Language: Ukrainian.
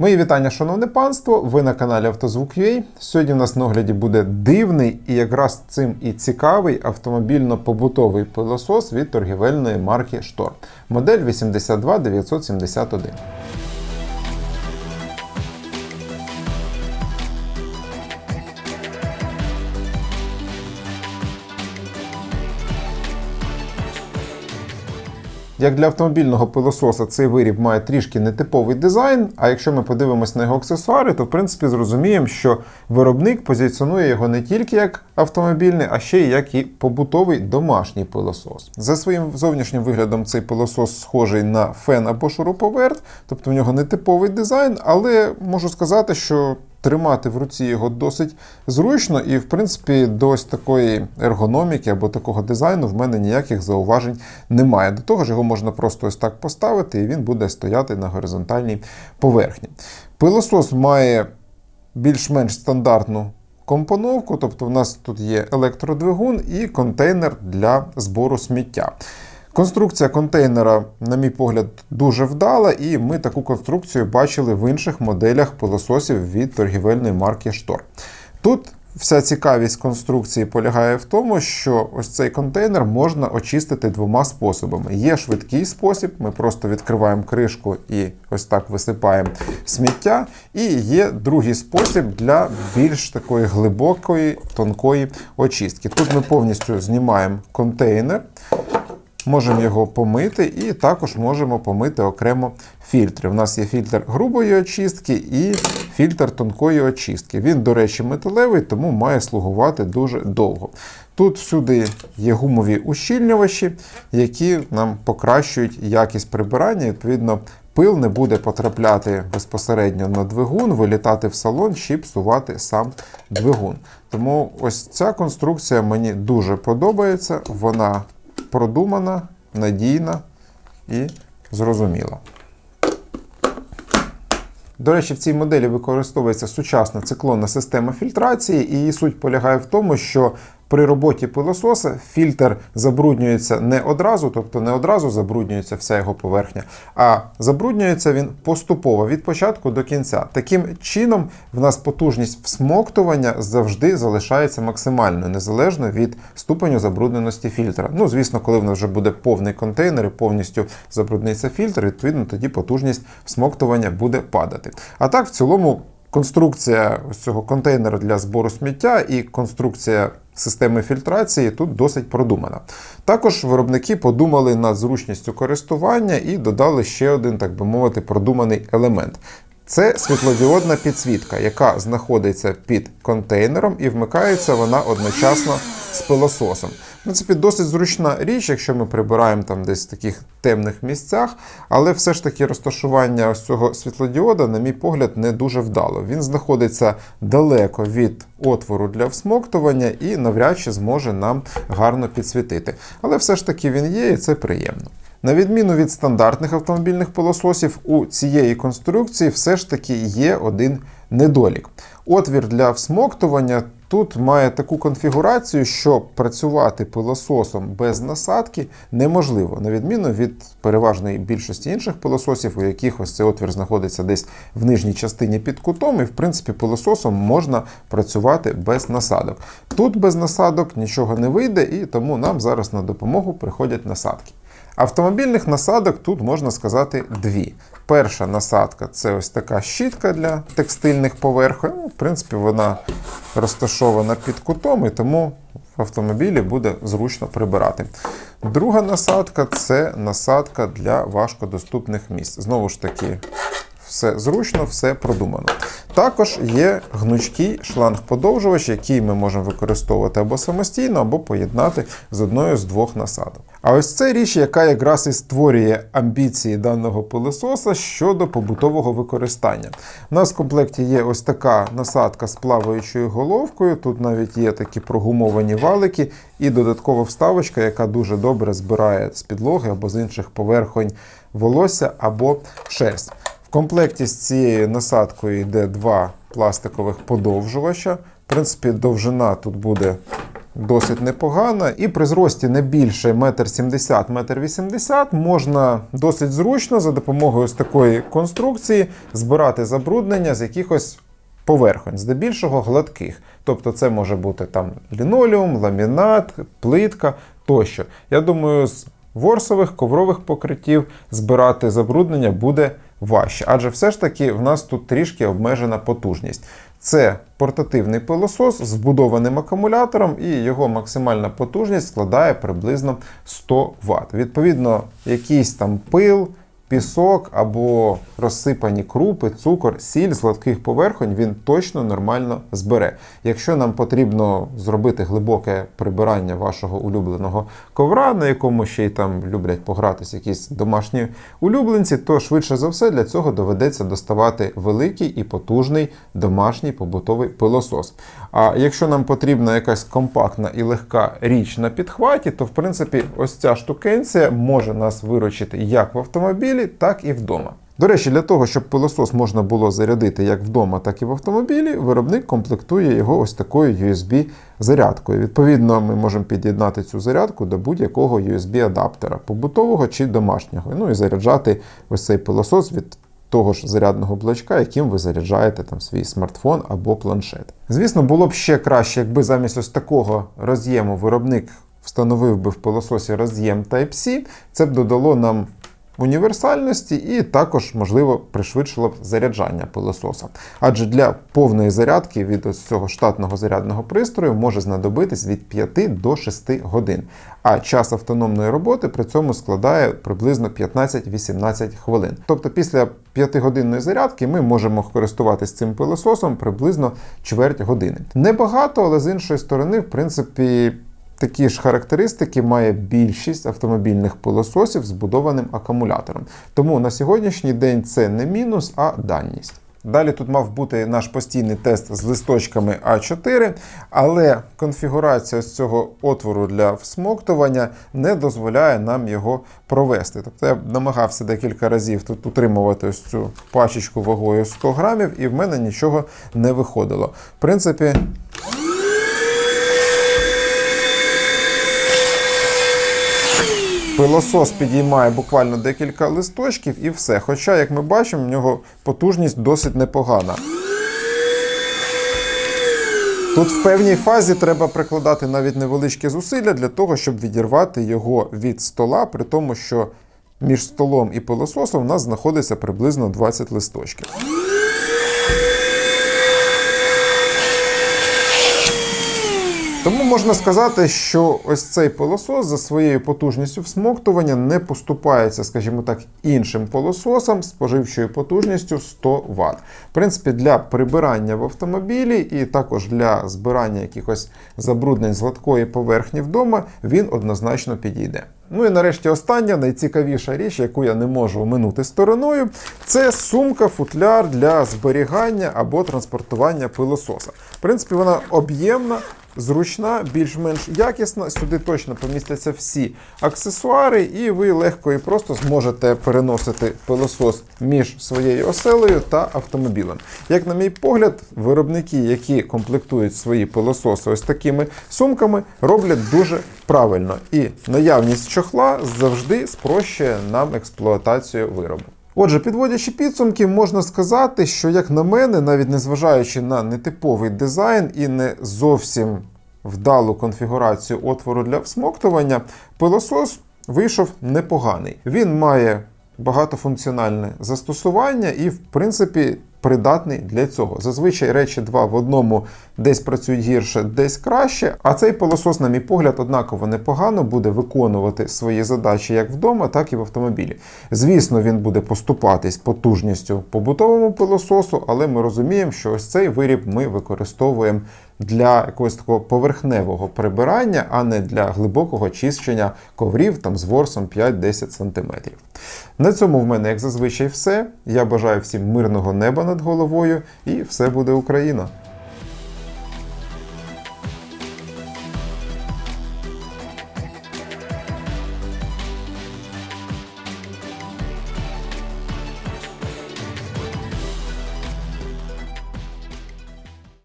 Мої вітання, шановне панство. Ви на каналі Автозвук.ua. Сьогодні в нас на огляді буде дивний і якраз цим і цікавий автомобільно-побутовий пилосос від торгівельної марки Штор. Модель 82971. Як для автомобільного пилососа цей виріб має трішки нетиповий дизайн, а якщо ми подивимось на його аксесуари, то в принципі зрозуміємо, що виробник позиціонує його не тільки як автомобільний, а ще й як і побутовий домашній пилосос. За своїм зовнішнім виглядом цей пилосос схожий на фен або шуруповерт, тобто в нього нетиповий дизайн, але можу сказати, що Тримати в руці його досить зручно, і, в принципі, до ось такої ергономіки або такого дизайну в мене ніяких зауважень немає. До того ж, його можна просто ось так поставити, і він буде стояти на горизонтальній поверхні. Пилосос має більш-менш стандартну компоновку, тобто в нас тут є електродвигун і контейнер для збору сміття. Конструкція контейнера, на мій погляд, дуже вдала, і ми таку конструкцію бачили в інших моделях пилососів від торгівельної марки Штор. Тут вся цікавість конструкції полягає в тому, що ось цей контейнер можна очистити двома способами. Є швидкий спосіб, ми просто відкриваємо кришку і ось так висипаємо сміття. І є другий спосіб для більш такої глибокої, тонкої очистки. Тут ми повністю знімаємо контейнер. Можемо його помити, і також можемо помити окремо фільтри. У нас є фільтр грубої очистки і фільтр тонкої очистки. Він, до речі, металевий, тому має слугувати дуже довго. Тут всюди є гумові ущільнювачі, які нам покращують якість прибирання. Відповідно, пил не буде потрапляти безпосередньо на двигун, вилітати в салон чи псувати сам двигун. Тому ось ця конструкція мені дуже подобається. Вона продумана, надійна і зрозуміла. До речі, в цій моделі використовується сучасна циклонна система фільтрації, і її суть полягає в тому, що при роботі пилососа фільтр забруднюється не одразу, тобто не одразу забруднюється вся його поверхня, а забруднюється він поступово від початку до кінця. Таким чином, в нас потужність всмоктування завжди залишається максимальною, незалежно від ступеню забрудненості фільтра. Ну, звісно, коли в нас вже буде повний контейнер і повністю забрудниться фільтр, відповідно тоді потужність всмоктування буде падати. А так, в цілому. Конструкція ось цього контейнера для збору сміття і конструкція системи фільтрації тут досить продумана. Також виробники подумали над зручністю користування і додали ще один, так би мовити, продуманий елемент. Це світлодіодна підсвітка, яка знаходиться під контейнером і вмикається вона одночасно з пилососом. В принципі, досить зручна річ, якщо ми прибираємо там десь в таких темних місцях, але все ж таки розташування ось цього світлодіода, на мій погляд, не дуже вдало. Він знаходиться далеко від отвору для всмоктування і навряд чи зможе нам гарно підсвітити. Але все ж таки він є, і це приємно. На відміну від стандартних автомобільних пилососів, у цієї конструкції все ж таки є один недолік. Отвір для всмоктування тут має таку конфігурацію, що працювати пилососом без насадки неможливо, на відміну від переважної більшості інших пилососів, у яких ось цей отвір знаходиться десь в нижній частині під кутом, і в принципі пилососом можна працювати без насадок. Тут без насадок нічого не вийде, і тому нам зараз на допомогу приходять насадки. Автомобільних насадок тут можна сказати дві. Перша насадка це ось така щітка для текстильних поверхонь. Ну, В принципі, вона розташована під кутом, і тому в автомобілі буде зручно прибирати. Друга насадка це насадка для важкодоступних місць. Знову ж таки, все зручно, все продумано. Також є гнучкий шланг-подовжувач, який ми можемо використовувати або самостійно, або поєднати з одною з двох насадок. А ось це річ, яка якраз і створює амбіції даного пилососа щодо побутового використання. У нас в комплекті є ось така насадка з плаваючою головкою. Тут навіть є такі прогумовані валики, і додаткова вставочка, яка дуже добре збирає з підлоги або з інших поверхонь волосся або шерсть. Комплекті з цією насадкою йде два пластикових подовжувача. В принципі, довжина тут буде досить непогана, і при зрості не більше 1,70 1,80 м можна досить зручно за допомогою ось такої конструкції збирати забруднення з якихось поверхонь, здебільшого гладких. Тобто це може бути там лінолеум, ламінат, плитка тощо. Я думаю, з ворсових коврових покриттів збирати забруднення буде важче, адже все ж таки в нас тут трішки обмежена потужність. Це портативний пилосос з вбудованим акумулятором, і його максимальна потужність складає приблизно 100 Вт. Відповідно, якийсь там пил, пісок або розсипані крупи, цукор, сіль з гладких поверхонь він точно нормально збере. Якщо нам потрібно зробити глибоке прибирання вашого улюбленого ковра, на якому ще й там люблять погратися якісь домашні улюбленці, то швидше за все для цього доведеться доставати великий і потужний домашній побутовий пилосос. А якщо нам потрібна якась компактна і легка річ на підхваті, то в принципі ось ця штукенція може нас виручити як в автомобілі, так і вдома. До речі, для того, щоб пилосос можна було зарядити як вдома, так і в автомобілі, виробник комплектує його ось такою USB-зарядкою. Відповідно, ми можемо під'єднати цю зарядку до будь-якого USB-адаптера, побутового чи домашнього. Ну і заряджати ось цей пилосос від того ж зарядного блочка, яким ви заряджаєте там свій смартфон або планшет. Звісно, було б ще краще, якби замість ось такого роз'єму виробник встановив би в пилососі роз'єм Type-C. Це б додало нам універсальності і також, можливо, пришвидшило б заряджання пилососа. Адже для повної зарядки від ось цього штатного зарядного пристрою може знадобитись від 5 до 6 годин. А час автономної роботи при цьому складає приблизно 15-18 хвилин. Тобто після 5-годинної зарядки ми можемо користуватись цим пилососом приблизно чверть години. Небагато, але з іншої сторони, в принципі. Такі ж характеристики має більшість автомобільних пилососів з будованим акумулятором. Тому на сьогоднішній день це не мінус, а даність. Далі тут мав бути наш постійний тест з листочками А4, але конфігурація з цього отвору для всмоктування не дозволяє нам його провести. Тобто я намагався декілька разів тут утримувати ось цю пачечку вагою 100 грамів, і в мене нічого не виходило. В принципі. Пилосос підіймає буквально декілька листочків і все. Хоча, як ми бачимо, в нього потужність досить непогана. Тут в певній фазі треба прикладати навіть невеличкі зусилля для того, щоб відірвати його від стола, при тому, що між столом і пилососом у нас знаходиться приблизно 20 листочків. Тому можна сказати, що ось цей пилосос за своєю потужністю всмоктування не поступається, скажімо так, іншим пилососам споживчою потужністю 100 Вт. В принципі, для прибирання в автомобілі і також для збирання якихось забруднень з гладкої поверхні вдома він однозначно підійде. Ну і нарешті остання найцікавіша річ, яку я не можу оминути стороною, це сумка-футляр для зберігання або транспортування пилососа. В принципі, вона об'ємна, зручна, більш-менш якісна. Сюди точно помістяться всі аксесуари, і ви легко і просто зможете переносити пилосос між своєю оселею та автомобілем. Як, на мій погляд, виробники, які комплектують свої пилососи ось такими сумками, роблять дуже правильно. І наявність чохла завжди спрощує нам експлуатацію виробу. Отже, підводячи підсумки, можна сказати, що, як на мене, навіть незважаючи на нетиповий дизайн і не зовсім вдалу конфігурацію отвору для всмоктування, пилосос вийшов непоганий. Він має багатофункціональне застосування і, в принципі, придатний для цього. Зазвичай речі два в одному десь працюють гірше, десь краще. А цей пилосос, на мій погляд, однаково непогано буде виконувати свої задачі як вдома, так і в автомобілі. Звісно, він буде поступатись потужністю побутовому пилососу, але ми розуміємо, що ось цей виріб ми використовуємо для якогось такого поверхневого прибирання, а не для глибокого чищення коврів там з ворсом 5-10 см. На цьому в мене, як зазвичай, все. Я бажаю всім мирного неба над головою, і все буде Україна!